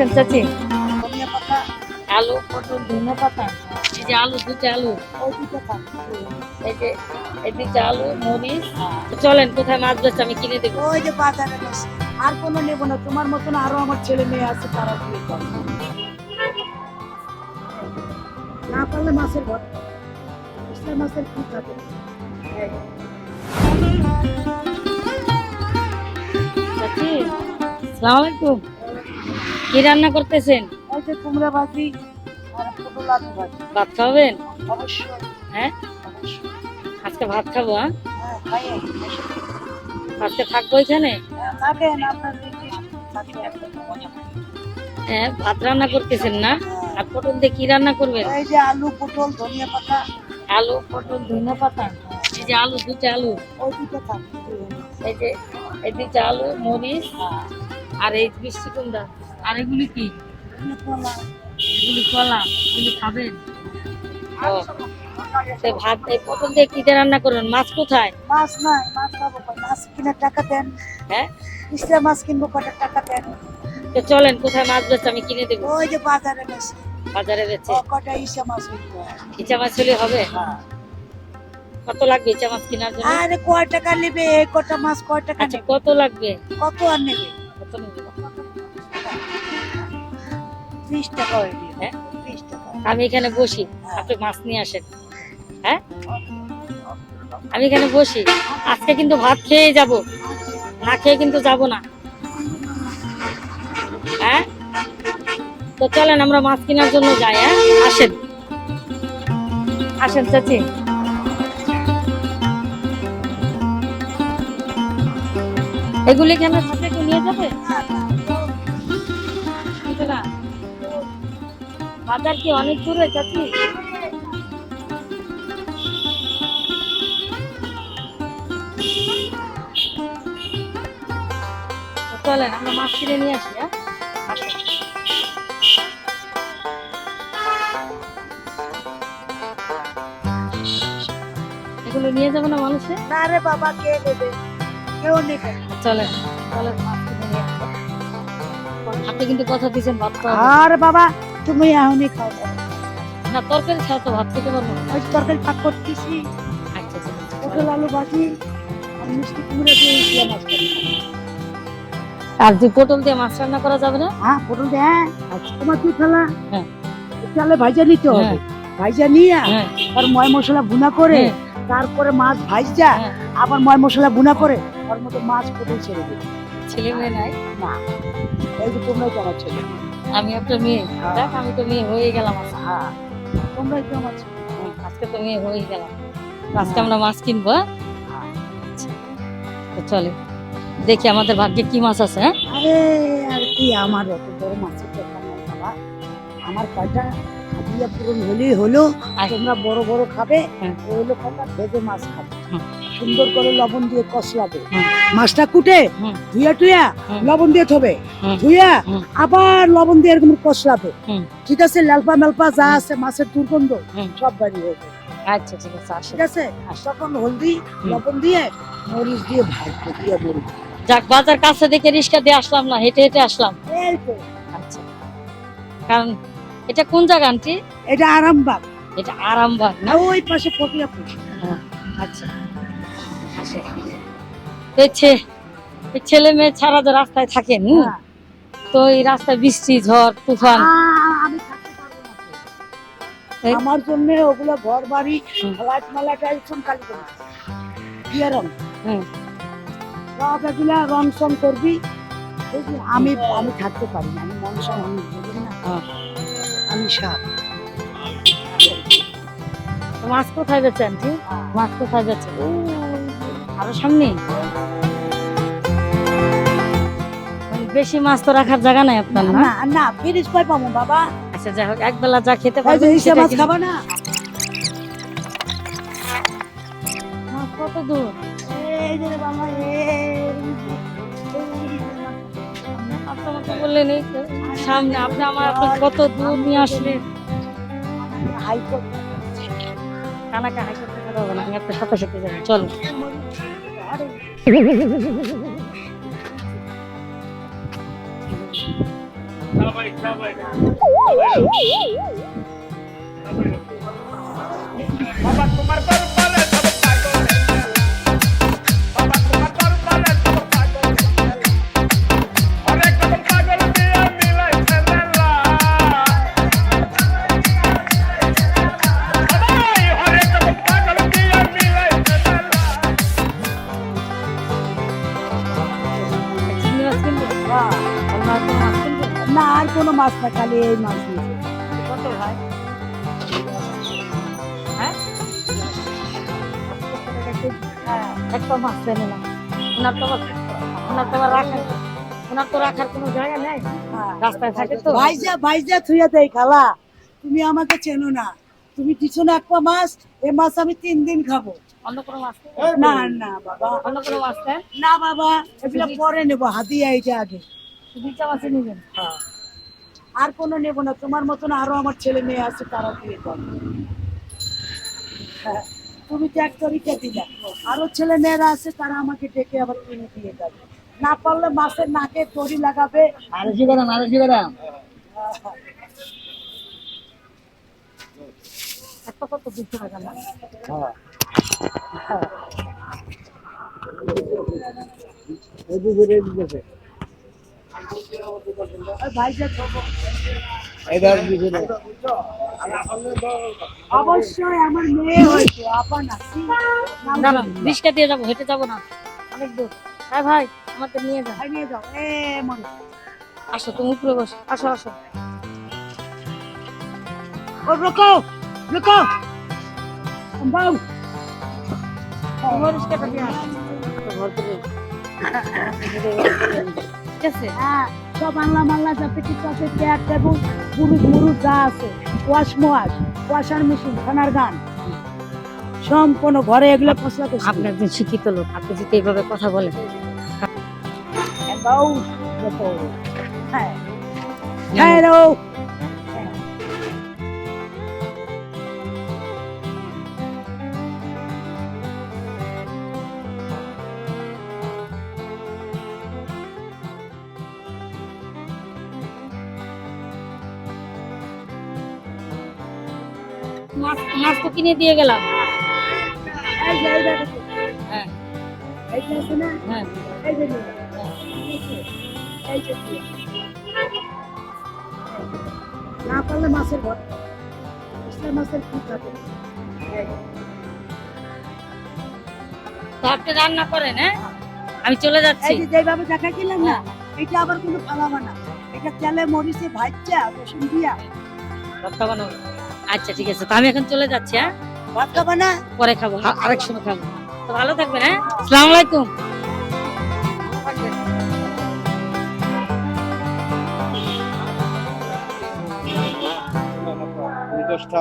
আসেন চাচি। আলু পটল ধনে পাতা এই যে আলু দুটো আলু। এই যে এই দুটো আলু মরিচ। চলেন কোথায় মাছ বেচে আমি কিনে দেবো। ওই যে বাজারে আর কোনো নেব না তোমার মতন আরও আমার ছেলে মেয়ে আছে তারা দিয়ে না পারলে মাছের ঘর। মাছের কি থাকে এই, চাচি সালাম আলাইকুম। কি রান্না করতেছেন? ওই যে কুমড়া ভাজি আর পটল আলু ভাজি। ভাত খাবেন অবশ্যই। হ্যাঁ? আজকে ভাত খাব হ্যাঁ? হ্যাঁ আজকে থাকব এখানে? হ্যাঁ, থাকেন আপনার হ্যাঁ ভাত রান্না করতেছেন না? আর পটল দিয়ে কি রান্না করবেন? এই যে আলু পটল ধনিয়া পাতা। আলু পটল ধনে পাতা? এই যে আলু দুটো আলু। ওই এই যে এই দুটো আলু মরিচ আর এই মিষ্টি কুমড়া। আর এগুলি কি? এগুলি কলা। এগুলি খাবেন? ভাত পটল দিয়ে কি রান্না করবেন? মাছ কোথায়? মাছ নাই মাছ খাব মাছ কিনে টাকা দেন। হ্যাঁ? মাছ কিনবো কটা টাকা দেন? তো চলেন কোথায় মাছ আমি কিনে দেবো? ওই যে বাজারে বেশি বাজারে বেচে? কটা ইসা মাছ মাছ হলে হবে? কত লাগবে মাছ কেনার জন্য? আরে কয় টাকা নেবে? এই কটা মাছ কয় টাকা আচ্ছা কত লাগবে? কত আর নেবে? কত নেবে? ত্রিশ টাকা হয়ে? হ্যাঁ? ত্রিশ টাকা আমি এখানে বসি আপনি মাছ নিয়ে আসেন। হ্যাঁ? আমি এখানে বসি। আজকে কিন্তু ভাত খেয়ে যাব। না খেয়ে কিন্তু যাব না। হ্যাঁ? তো চলেন আমরা মাছ কেনার জন্য যাই হ্যাঁ? আসেন। আসেন চাচি। এগুলি কেন সাথে নিয়ে যাবে? বাজার কি অনেক দূরে চাচি তো চলেন আমরা মাছ কিনে নিয়ে আসি হ্যাঁ? এগুলো নিয়ে যাবে না মানুষে? না রে বাবা কে নেবে? কেউ নেবে। চলেন চলেন মাছ কিনে নিয়ে আপনি কিন্তু কথা দিয়েছেন খাওয়া আরে বাবা তুমি খাও। না তরকারি ছাড়া তো ভাত খেতে পারব ওই তরকারি পাক করতেছি। আচ্ছা আচ্ছা, আচ্ছা পটল আলু ভাজি আর মিষ্টি কুমড়া দিয়ে মাছ আর যে পটল দিয়ে মাছ রান্না করা যাবে না? হ্যাঁ পটল দে হ্যাঁ তোমার ফেলা হ্যাঁ। তাহলে ভাইজা নিতে হবে। হ্যাঁ। ভাইজা নিয়ে হ্যাঁ। আর ময় মশলা গুনা করে হ্যাঁ। তারপরে মাছ ভাইজা। আবার ময় মশলা গুনা করে ওর মধ্যে মাছ পটল ছেড়ে দিবে। ছেলে মেয়ে নাই? না। এই যে তোমরাই তো আমার ছেলে। আমি একটা মেয়ে হ্যাঁ। দেখ আমি তো মেয়ে হয়ে গেলাম আজকে। হ্যাঁ তোমরাই তো আমার আজকে তো মেয়ে হয়ে গেলাম আজকে আমরা মাছ কিনবো হ্যাঁ? আচ্ছা। তো চলে দেখি আমাদের ভাগ্যে কি মাছ আছে হ্যাঁ আরে আর কি আমার এত বড় মাছের দরকার নাই বাবা আমার কয়টা খাদিয়া পূরণ হলেই হলো তোমরা বড় বড় খাবে হুম। ওই হলো কটা ভেজে মাছ খাবে। সুন্দর করে লবণ দিয়ে কষলাবে। মাছটা কুটে। ধুয়া টুয়া লবণ দিয়ে থবে। ধুয়া আবার লবণ দিয়ে এরকম কষলাবে। ঠিক আছে লালপা মেলপা যা আছে মাছের দুর্গন্ধ সব বাড়ি হয়ে যাবে। আচ্ছা ঠিক আছে ঠিক আছে? তখন হলদি লবণ দিয়ে মরিচ দিয়ে ভাজবে দিয়ে যাক বাজার কাছে দেখে রিক্সা দিয়ে আসলাম না হেঁটে হেঁটে আসলাম। এই তো। আচ্ছা। কারণ এটা কোন জায়গা আন্টি? এটা আরামবাগ। এটা আরামবাগ না? ওই পাশে ফটিয়াপুর আচ্ছা এই ছেলে মেয়ে ছাড়া যে রাস্তায় থাকেন হ্যাঁ। তো এই রাস্তায় বৃষ্টি ঝড় তুফান আমি তো। আমার জন্য ওগুলো ঘর বাড়ি। ফ্লাট মালাটা একদম খালি করে দিয়ে রং সব এগুলা রং সং করবি আমি আমি থাকতে পারি না আমি মানুষ আমি বুঝি না হ্যাঁ। আমি সাপ তো মাছ কোথায় বেচে আন্টি? মাছ কোথায় বেচে আরও সামনে। বেশি মাছ তো রাখার জায়গা নাই আপনার না? না ফিরিস কই পাবো বাবা? আচ্ছা যাই হোক এক বেলা যা খেতে যে সেটা মাছ খাবা না? মাছ কত দূর? এই যে বাবা আপনি আমাকে বললেন এই সামনে আপনি আমার কত দূর নিয়ে আসলেন। হাইকোর্ট কানাকে হাই করতে হবে না একটা সাথে সাথে যাব। চলো। বাবা তোমার না আর কোনো মাছ না খালি এই মাছ কত দেই খালা তুমি আমাকে চেনো না। তুমি দিছো না একটা মাছ, এ মাছ আমি তিন দিন খাব। অন্য কোনো মাছ না না বাবা। অন্য কোনো মাছ না বাবা এগুলো পরে নেব হাতিয়া এইটা আগে। নেবেন? আর কোনো নেব না তোমার মতন আরও আমার ছেলে মেয়ে আছে তারা দিয়ে যাবে হ্যাঁ, তুমি তো এক তরিকা দিলা। আরও ছেলে মেয়েরা আছে তারা আমাকে ডেকে আবার কিনে দিয়ে যাবে। না পারলে মাছের নাকে তরি লাগাবে। একটা কত দুশো টাকা না। ওই অবশ্যই আমার মেয়ে হয়েছে আপা না না রিক্সা দিয়ে যাব হেঁটে যাব না। অনেক দূর। হ্যাঁ ভাই আমাকে নিয়ে ভাই নিয়ে যাও। এ মনে। আসো তুমি উপরে বসো। আসো আসো। ও রুকো রুকো। বাউ। আসো ঘর থেকে ঠিক আছে? হ্যাঁ। সব আল্লাহ মাল্লা যাতে কিছু আছে চেয়ার টেবুল পুরুষ মুরুষ যা আছে ওয়াশ মোয়াশ ওয়াশার মেশিন খানার গান সম্পূর্ণ ঘরে এগুলো ফসলা আপনি একজন শিক্ষিত লোক আপনি যদি এইভাবে কথা বলেন। বাউ হ্যাঁ। হ্যাঁ। মাছ মাছ তো কিনে দিয়ে গেলাম। দেখো। হ্যাঁ। হ্যাঁ। না পারলে মাছের ঘর। মাছের কি থাকে তো আপনি রান্না করেন হ্যাঁ? আমি চলে যাচ্ছি। যেভাবে দেখাচ্ছিলাম না এটা আবার কোনো ফালাবা না। এটা তেলে মরিচে ভাজছা রসুন দিয়া। রক্ত আচ্ছা ঠিক আছে। তো আমি এখন চলে যাচ্ছি হ্যাঁ? ভাত খাব না? পরে খাব আরেক সময় খাব। তো ভালো থাকবেন হ্যাঁ? আসসালামু আলাইকুম। দশটা